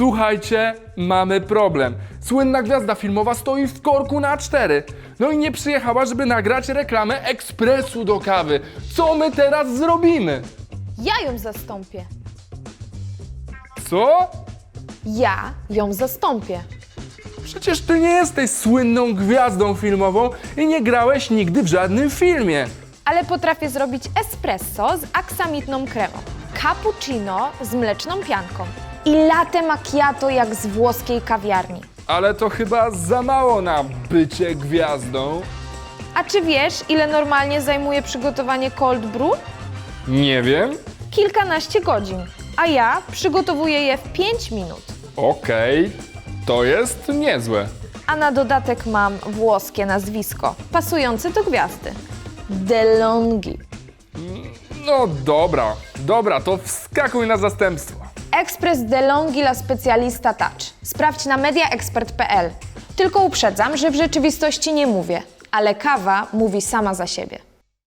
Słuchajcie, mamy problem. Słynna gwiazda filmowa stoi w korku na A4. No i nie przyjechała, żeby nagrać reklamę ekspresu do kawy. Co my teraz zrobimy? Ja ją zastąpię. Co? Ja ją zastąpię. Przecież ty nie jesteś słynną gwiazdą filmową i nie grałeś nigdy w żadnym filmie. Ale potrafię zrobić espresso z aksamitną kremą, cappuccino z mleczną pianką i latte macchiato jak z włoskiej kawiarni. Ale to chyba za mało na bycie gwiazdą. A czy wiesz, ile normalnie zajmuje przygotowanie cold brew? Nie wiem. Kilkanaście godzin, a ja przygotowuję je w 5 minut. Okej, to jest niezłe. A na dodatek mam włoskie nazwisko, pasujące do gwiazdy. DeLonghi. No dobra, dobra, to wskakuj na zastępstwo. Ekspres DeLonghi la Specialista Touch. Sprawdź na mediaexpert.pl. Tylko uprzedzam, że w rzeczywistości nie mówię, ale kawa mówi sama za siebie.